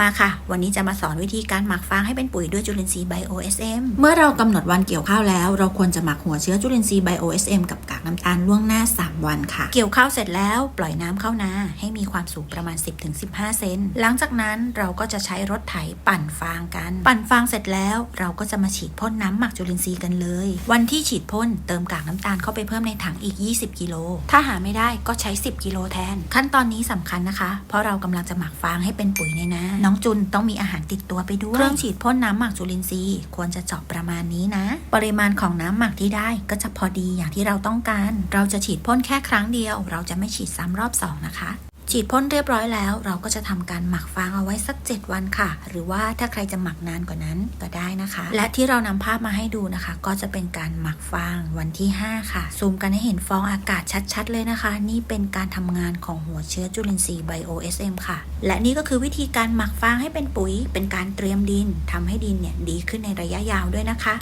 มาค่ะ วันนี้จะมาสอนวิธีการหมักฟางให้เป็นปุ๋ยด้วยจุลินทรีย์ไบโอ SM เมื่อเรากำหนดวันเกี่ยวข้าวแล้ว เราควรจะหมักหัวเชื้อจุลินทรีย์ไบโอ SM กับกากน้ำตาลล่วงหน้า 3 วันค่ะ เกี่ยวข้าวเสร็จแล้วปล่อยน้ำเข้านาให้มีความสูงประมาณ 10-15 เซน หลังจากนั้นเราก็จะใช้รถไถปั่นฟางกัน ปั่นฟางเสร็จแล้วเราก็จะมาฉีดพ่นน้ำหมักจุลินทรีย์กันเลย วันที่ฉีดพ่นเติมกากน้ำตาลเข้าไปเพิ่มในถังอีก 20 กิโล ถ้าหาไม่ได้ก็ใช้ 10 กิโลแทน ขั้นตอนนี้สำคัญนะคะ เพราะเรากำลังจะหมักฟางให้เป็นปุ๋ยในนาน้องจุนต้องมีอาหารติดตัวไปด้วย เครื่องฉีดพ่นน้ำหมักจุลินทรีย์ ควรจะเจาะประมาณนี้นะ ปริมาณของน้ำหมักที่ได้ก็จะพอดีอย่างที่เราต้องการ เราจะฉีดพ่นแค่ครั้งเดียว เราจะไม่ฉีดซ้ำรอบสองนะคะ ฉีดพ่นเรียบร้อยแล้ว เราก็จะทำการหมักฟางเอาไว้สัก 7 วันค่ะ หรือว่าถ้าใครจะหมักนานกว่านั้นก็ได้นะคะ และที่เรานำภาพมาให้ดูนะคะ ก็จะเป็นการหมักฟางวันที่ 5 ค่ะ ซูมกันให้เห็นฟองอากาศชัดๆ เลยนะคะ นี่เป็นการทำงานของหัวเชื้อจุลินทรีย์ไบโอ SM ค่ะ และนี่ก็คือวิธีการหมักฟางให้เป็นปุ๋ย เป็นการเตรียมดินทำให้ดินเนี่ยดีขึ้นในระยะยาวด้วยนะคะ